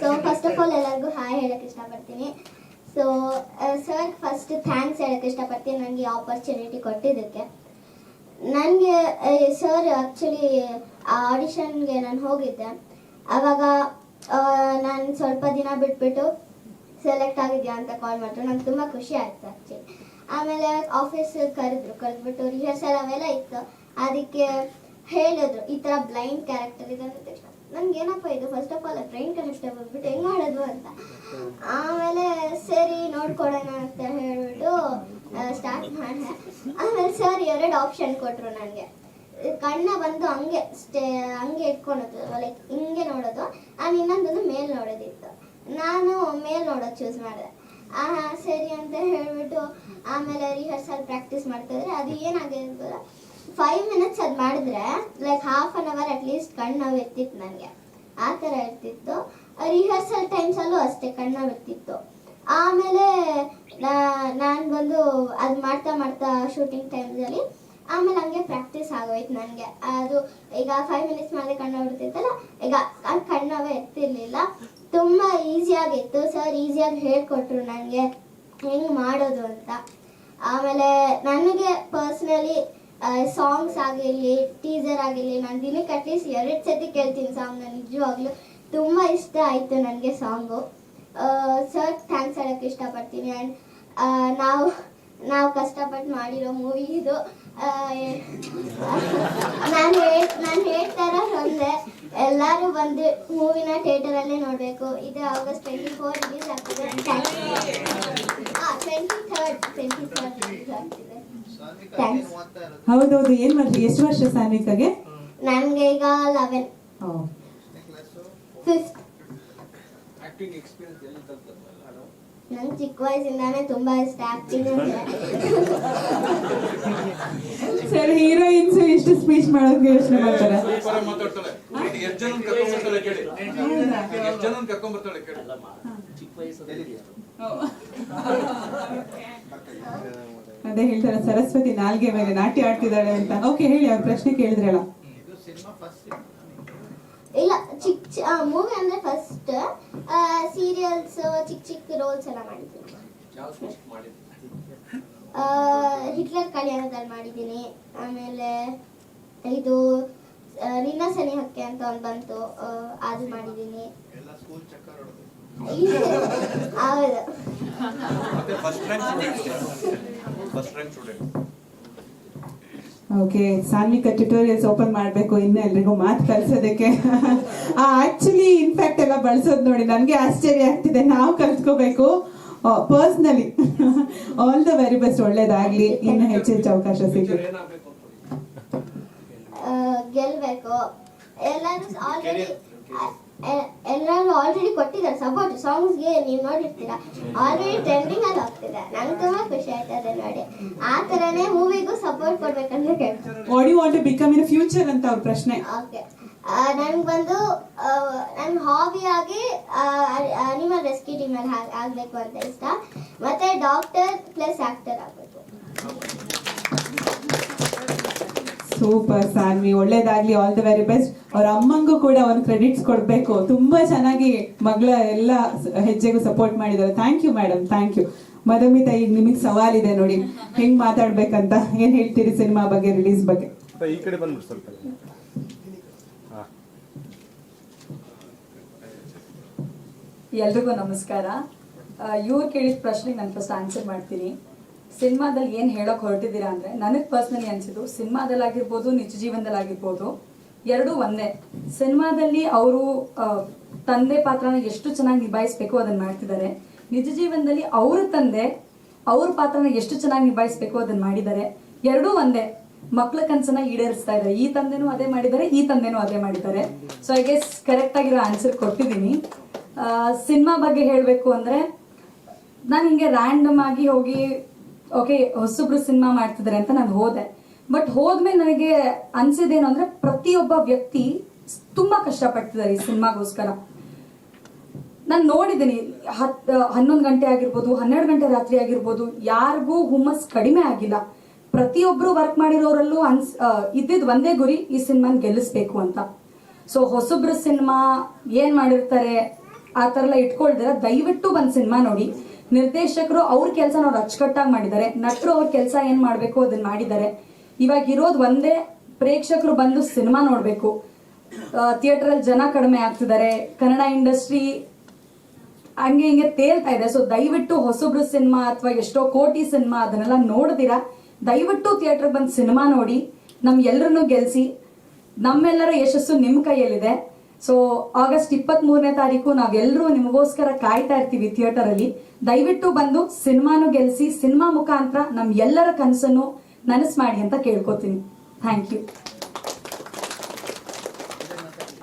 So first of all ಎಲ್ಲರಿಗೂ hi ಹೇಳಕ್ಕೆ ಇಷ್ಟಪಡ್ತೀನಿ. ಸೊ ಸರ್ ಫಸ್ಟ್ ಥ್ಯಾಂಕ್ಸ್ ಹೇಳಕ್ಕೆ ಇಷ್ಟಪಡ್ತೀನಿ. ನನಗೆ ಆಪರ್ಚುನಿಟಿ ಕೊಟ್ಟಿದ್ದಕ್ಕೆ. ನನಗೆ ಸರ್ ಆ್ಯಕ್ಚುಲಿ ಆ ಆಡಿಷನ್ಗೆ ನಾನು ಹೋಗಿದ್ದೆ. ಆವಾಗ ನಾನು ಸ್ವಲ್ಪ ದಿನ ಬಿಟ್ಬಿಟ್ಟು ಸೆಲೆಕ್ಟ್ ಆಗಿದ್ಯಾ ಅಂತ ಕಾಲ್ ಮಾಡಿದ್ರು. ನಂಗೆ ತುಂಬ ಖುಷಿ ಆಯಿತು ಆ್ಯಕ್ಚುಲಿ ಆಮೇಲೆ ಆಫೀಸ್ ಕರೆದ್ರು, ಕರೆದ್ಬಿಟ್ಟು ರಿಹರ್ಸಲ್ ಅವೆಲ್ಲ ಇತ್ತು. ಅದಕ್ಕೆ ಹೇಳಿದ್ರು, ಈ ಥರ ಬ್ಲೈಂಡ್ ಕ್ಯಾರೆಕ್ಟರ್ ಇದೆ ಅಂತ ನನ್ಗೆ ಏನಪ್ಪ ಇದು? First of all brain character ಬಂದ್ಬಿಟ್ಟು ಹೆಂಗ್ ಮಾಡೋದು ಅಂತ. ಆಮೇಲೆ ಸರಿ, ನೋಡ್ಕೊಡೋಣ ಅಂತ ಹೇಳ್ಬಿಟ್ಟು ಸ್ಟಾರ್ಟ್ ಮಾಡಿದೆ. ಆಮೇಲೆ ಸರ್ ಎರಡು ಆಪ್ಷನ್ ಕೊಟ್ರು ನನಗೆ. ಕಣ್ಣ ಬಂದು ಹಂಗೆ ಸ್ಟೇ ಹಂಗೆ ಇಟ್ಕೊಳೋದು ಲೈಕ್ ಹಿಂಗೆ ನೋಡೋದು. ಆಮೇಲೆ ಇನ್ನೊಂದೊಂದು ಮೇಲ್ ನೋಡೋದಿತ್ತು. ನಾನು ಮೇಲ್ ನೋಡೋದು ಚೂಸ್ ಮಾಡಿದೆ. ಸರಿ ಅಂತ ಹೇಳ್ಬಿಟ್ಟು ಆಮೇಲೆ ರಿಹರ್ಸಲ್ ಪ್ರಾಕ್ಟೀಸ್ ಮಾಡ್ತಿದ್ರೆ ಅದು ಏನಾಗಿದೆ ಅಂತಂದ್ರೆ ಫೈವ್ ಮಿನಿಟ್ಸ್ ಅದು ಮಾಡಿದ್ರೆ like half an hour at least ಕಣ್ಣು ಇರ್ತಿತ್ತು ನನಗೆ ಆ ಥರ ಇರ್ತಿತ್ತು. ರಿಹರ್ಸಲ್ ಟೈಮ್ಸಲ್ಲೂ ಅಷ್ಟೇ ಕಣ್ಣು ಇರ್ತಿತ್ತು ಆಮೇಲೆ ನಾನು ಬಂದು ಅದು ಮಾಡ್ತಾ ಮಾಡ್ತಾ ಶೂಟಿಂಗ್ ಟೈಮ್ಸಲ್ಲಿ ಆಮೇಲೆ ಹಂಗೆ ಪ್ರಾಕ್ಟೀಸ್ ಆಗೋಯ್ತು ನನಗೆ. ಅದು ಈಗ ಫೈವ್ ಮಿನಿಟ್ಸ್ ಮೇಲೆ ಕಣ್ಣು ಬಿಡ್ತಿತ್ತಲ್ಲ ಈಗ ಅದು ಕಣ್ಣವೇ ಎತ್ತಿರಲಿಲ್ಲ. ತುಂಬ ಈಸಿಯಾಗಿತ್ತು ಸರ್ ಈಸಿಯಾಗಿ ಹೇಳ್ಕೊಟ್ರು ನನಗೆ. ಹೆಂಗೆ ಮಾಡೋದು ಅಂತ. ಆಮೇಲೆ ನನಗೆ ಪರ್ಸ್ನಲಿ ಸಾಂಗ್ಸ್ ಆಗಿರಲಿ ಟೀಸರ್ ಆಗಿರಲಿ, ನಾನು ದಿನಕ್ಕೆ ಅಟ್ಲೀಸ್ಟ್ ಎರಡು ಸತಿ ಕೇಳ್ತೀನಿ ಸಾಂಗ್ನ ನಿಜವಾಗ್ಲೂ ತುಂಬ ಇಷ್ಟ ಆಯಿತು ನನಗೆ ಸಾಂಗು ಸರ್ ಥ್ಯಾಂಕ್ಸ್ ಹೇಳೋಕ್ಕೆ ಇಷ್ಟಪಡ್ತೀನಿ. ಆ್ಯಂಡ್ ನಾವು ನಾವು ಕಷ್ಟಪಟ್ಟು ಮಾಡಿರೋ ಮೂವಿ ಇದು. ನಾನು ಹೇಳ್ ನಾನು ಹೇಳ್ತಾರ ಅಂದ್ರೆ ಎಲ್ಲರೂ ಬಂದು ಮೂವಿನ ಥಿಯೇಟರಲ್ಲೇ ನೋಡಬೇಕು. ಇದು ಆಗಸ್ಟ್ ಟ್ವೆಂಟಿ ಫೋರ್ ರಿಲೀಸ್ ಆಗ್ತಿದೆ ಹಾಂ twenty third twenty four release ಆಗ್ತಿದೆ. ಥ್ಯಾಂಕ್ಸ್ ಹೌದೌದು ಏನ್ ಮಾಡ್ರಿ ಎಷ್ಟು ವರ್ಷ ಸಾನ್ವಿಕಾಗೆ ನನಗೆ ಈಗ ಲೆವೆನ್ ಫಿಫ್ತ್ ಆಕ್ಟಿಂಗ್ ಎಕ್ಸ್ಪೀರಿಯನ್ಸ್ ಎಲ್ಲಿ ಕಲ್ತದ್ದು ನಂಗೆ ಚಿಕ್ಕ ವಯಸ್ಸಿಂದಾನೇ ತುಂಬಾ ಇಷ್ಟ ಆಕ್ಟಿಂಗ್ ಅಂದ್ರೆ ಸರ್ ಹೀರೋಯಿನ್ಸ್ ಇಷ್ಟು ಸ್ಪೀಚ್ ಮಾಡೋಕೆ ಯೋಚನೆ ಮಾಡ್ತಾರೆ? ಅದೇ? ಹೇಳ್ತಾರೆ ಸರಸ್ವತಿ ನಾಲ್ಗೆ ಮೇಲೆ ನಾಟಿ ಆಡ್ತಿದ್ದಾಳೆ ಅಂತ. ಓಕೆ ಹೇಳಿ ಅವ್ರ ಪ್ರಶ್ನೆ ಕೇಳಿದ್ರಲ್ಲ. ಇಲ್ಲ ಚಿಕ್ಕ ಮೂವಿ ಅಂದ್ರೆ ಫಸ್ಟ್ ಸೀರಿಯಲ್ಸ್ ಚಿಕ್ಕ ಚಿಕ್ಕ ರೋಲ್ಸ್ ಎಲ್ಲ ಮಾಡಿದ್ದೀನಿ. ಹಿಟ್ಲರ್ ಕಲ್ಯಾಣದಲ್ಲಿ ಮಾಡಿದ್ದೀನಿ. ಆಮೇಲೆ ಇದು ನಿನ್ನ ಸನಿ ಹಕ್ಕೆ ಅಂತ ಒಂದು ಬಂತು ಅದು ಮಾಡಿದ್ದೀನಿ. ಹೌದು. First rank student okay Sanvika tutorials open ಮಾಡಬೇಕು ಇನ್ನು ಎಲ್ರಿಗೂ ಮಾತು ಆ ಆಕ್ಚುಲಿ ಇನ್ಫ್ಯಾಕ್ಟ್ ಎಲ್ಲ ಬಳಸೋದು ನೋಡಿ ನನಗೆ ಆಶ್ಚರ್ಯ ಆಗ್ತಿದೆ. ನಾವು ಕಲ್ತ್ಕೋಬೇಕು. Personally all the very best ಒಳ್ಳೇದಾಗ್ಲಿ. ಇನ್ನು ಹೆಚ್ಚು ಹೆಚ್ಚು ಅವಕಾಶ ಸಿಗಲಿ. ಗೆಲ್ಬೇಕು. ಎಲ್ಲರೂ ಆಲ್ರೆಡಿ ಎಲ್ಲರೂ ಆಲ್ರೆಡಿ ಕೊಟ್ಟಿದ್ದಾರೆ. ಸಪೋರ್ಟ್ ಸಾಂಗ್ಸ್ಗೆ ನೀವು ನೋಡಿರ್ತೀರಾ? ಆಲ್ರೆಡಿ ಟ್ರೆಂಡಿಂಗ್ ಅಲ್ಲಿ ಹೋಗ್ತಿದೆ. ನಂಗೆ ತುಂಬಾ ಖುಷಿ ಆಯ್ತದೆ ನೋಡಿ. ಆ ತರನೇ ಮೂವಿಗೂ ಸಪೋರ್ಟ್ ಕೊಡ್ಬೇಕಂತ ಕೇಳ್ತೀನಿ. What you want to become in future ಅಂತ ಅವ್ರ ಪ್ರಶ್ನೆ. ಓಕೆ ನನ್ಗೆ ಬಂದು ನನ್ನ ಹಾಬಿಯಾಗಿ ಅನಿಮಲ್ ರೆಸ್ಕ್ಯೂ ಟೀಮಲ್ಲಿ ಆಗಬೇಕು ಅಂತ ಇಷ್ಟ. ಮತ್ತೆ ಡಾಕ್ಟರ್ ಪ್ಲಸ್ ಆಕ್ಟರ್ ಆಗಬೇಕು ಸೂಪರ್ ಸಾನ್ವಿ ಒಳ್ಳೇದಾಗ್ಲಿ ಆಲ್ ದ ವೆರಿ ಬೆಸ್ಟ್ ಅವ್ರ ಅಮ್ಮಂಗೂ ಕೂಡ ಒಂದು ಕ್ರೆಡಿಟ್ಸ್ ಕೊಡ್ಬೇಕು. ತುಂಬಾ ಚೆನ್ನಾಗಿ ಮಗಳ ಎಲ್ಲ ಹೆಜ್ಜೆಗೂ ಸಪೋರ್ಟ್ ಮಾಡಿದ್ದಾರೆ. Thank you madam thank you Madhumita ಈಗ ನಿಮಗೆ ಸವಾಲಿದೆ ನೋಡಿ. ಹೆಂಗ್ ಮಾತಾಡ್ಬೇಕಂತ? ಏನ್ ಹೇಳ್ತೀರಿ ಸಿನಿಮಾ ಬಗ್ಗೆ ರಿಲೀಸ್ ಬಗ್ಗೆ? ಈ ಕಡೆ ಬಂದ್ಬಿಟ್ಟು ಸ್ವಲ್ಪ. ಎಲ್ರಿಗೂ ನಮಸ್ಕಾರ. ಇವ್ರು ಕೇಳಿದ ಪ್ರಶ್ನೆಗೆ ನಾನು ಫಸ್ಟ್ ಆನ್ಸರ್ ಮಾಡ್ತೀನಿ. ಸಿನಿಮಾದಲ್ಲಿ ಏನು ಹೇಳೋಕೆ ಹೊರಟಿದ್ದೀರಾ ಅಂದರೆ ನನಗೆ ಪರ್ಸ್ನಲಿ ಅನಿಸಿದ್ದು, ಸಿನಿಮಾದಲ್ಲಾಗಿರ್ಬೋದು, ನಿಜ ಜೀವನದಲ್ಲಾಗಿರ್ಬೋದು, ಎರಡೂ ಒಂದೇ. ಸಿನಿಮಾದಲ್ಲಿ ಅವರು ತಂದೆ ಪಾತ್ರನ ಎಷ್ಟು ಚೆನ್ನಾಗಿ ನಿಭಾಯಿಸಬೇಕು ಅದನ್ನು ಮಾಡ್ತಿದ್ದಾರೆ. ನಿಜ ಜೀವನದಲ್ಲಿ ಅವ್ರ ತಂದೆ, ಅವ್ರ ಪಾತ್ರನ ಎಷ್ಟು ಚೆನ್ನಾಗಿ ನಿಭಾಯಿಸಬೇಕು ಅದನ್ನು ಮಾಡಿದ್ದಾರೆ. ಎರಡೂ ಒಂದೇ. ಮಕ್ಳ ಕನಸನ್ನ ಈಡೇರಿಸ್ತಾ ಇದ್ದಾರೆ. ಈ ತಂದೆನೂ ಅದೇ ಮಾಡಿದ್ದಾರೆ, ಈ ತಂದೆನೂ ಅದೇ ಮಾಡಿದ್ದಾರೆ. ಸೊ ಐ ಗೆಸ್ ಕರೆಕ್ಟ್ ಆಗಿರೋ ಆನ್ಸರ್ ಕೊಟ್ಟಿದ್ದೀನಿ. ಸಿನಿಮಾ ಬಗ್ಗೆ ಹೇಳಬೇಕು ಅಂದರೆ, ನಾನು ಹಿಂಗೆ ರ್ಯಾಂಡಮ್ ಆಗಿ ಹೋಗಿ ಓಕೆ ಹೊಸಬ್ರು ಸಿನಿಮಾ ಮಾಡ್ತಿದ್ದಾರೆ ಅಂತ ನಾನು ಹೋದೆ. ಬಟ್ ಹೋದ್ಮೇಲೆ ನನಗೆ ಅನ್ಸಿದೇನು ಅಂದ್ರೆ ಪ್ರತಿಯೊಬ್ಬ ವ್ಯಕ್ತಿ ತುಂಬಾ ಕಷ್ಟಪಡ್ತಿದ್ದಾರೆ ಈ ಸಿನಿಮಾಗೋಸ್ಕರ ನಾನು ನೋಡಿದ್ದೀನಿ, ಹತ್, ಹನ್ನೊಂದು ಗಂಟೆ ಆಗಿರ್ಬೋದು, ಹನ್ನೆರಡು ಗಂಟೆ ರಾತ್ರಿ ಆಗಿರ್ಬೋದು, ಯಾರಿಗೂ ಹುಮ್ಮಸ್ ಕಡಿಮೆ ಆಗಿಲ್ಲ. ಪ್ರತಿಯೊಬ್ರು ವರ್ಕ್ ಮಾಡಿರೋರಲ್ಲೂ ಅನ್ಸ್ ಇದ್ದಿದ್ ಒಂದೇ ಗುರಿ, ಈ ಸಿನಿಮಾನ ಗೆಲ್ಲಿಸ್ಬೇಕು ಅಂತ. ಸೊ ಹೊಸೊಬ್ರು ಸಿನಿಮಾ ಏನ್ ಮಾಡಿರ್ತಾರೆ, ಆ ಥರ ಎಲ್ಲ ಇಟ್ಕೊಳ್ದಿರ, ದಯವಿಟ್ಟು ಬಂದ್ ಸಿನಿಮಾ ನೋಡಿ. ನಿರ್ದೇಶಕರು ಅವ್ರ ಕೆಲಸ ಅವ್ರು ಅಚ್ಚುಕಟ್ಟಾಗಿ ಮಾಡಿದ್ದಾರೆ. ನಟರು ಅವ್ರ ಕೆಲಸ ಏನ್ ಮಾಡ್ಬೇಕು ಅದನ್ನ ಮಾಡಿದ್ದಾರೆ. ಇವಾಗ ಇರೋದು ಒಂದೇ ಪ್ರೇಕ್ಷಕರು ಬಂದು ಸಿನಿಮಾ ನೋಡ್ಬೇಕು. ಥಿಯೇಟರ್ ಅಲ್ಲಿ ಜನ ಕಡಿಮೆ ಆಗ್ತಿದ್ದಾರೆ. ಕನ್ನಡ ಇಂಡಸ್ಟ್ರಿ ಹಂಗೆ ಹಿಂಗೆ ತೇಲ್ತಾ ಇದೆ. ಸೊ ದಯವಿಟ್ಟು ಹೊಸಬ್ರು ಸಿನಿಮಾ ಅಥವಾ ಎಷ್ಟೋ ಕೋಟಿ ಸಿನಿಮಾ ಅದನ್ನೆಲ್ಲ ನೋಡ್ದಿರಾ? ದಯವಿಟ್ಟು ಥಿಯೇಟರ್ ಬಂದು ಸಿನಿಮಾ ನೋಡಿ, ನಮ್ ಎಲ್ರನ್ನೂ ಗೆಲ್ಸಿ, ನಮ್ಮೆಲ್ಲರ ಯಶಸ್ಸು ನಿಮ್ಮ ಕೈಯಲ್ಲಿದೆ. ಸೊ ಆಗಸ್ಟ್ ಇಪ್ಪತ್ತ್ ಮೂರನೇ ತಾರೀಕು ನಾವೆಲ್ಲರೂ ನಿಮಗೋಸ್ಕರ ಕಾಯ್ತಾ ಇರ್ತೀವಿ ಥಿಯೇಟರ್ ಅಲ್ಲಿ ದಯವಿಟ್ಟು ಬಂದು ಸಿನಿಮಾನು ಗೆಲ್ಸಿ, ಸಿನಿಮಾ ಮುಖಾಂತರ ನಮ್ ಎಲ್ಲರ ಕನಸನ್ನು ನನಸು ಮಾಡಿ ಅಂತ ಕೇಳ್ಕೊತೀನಿ. Thank you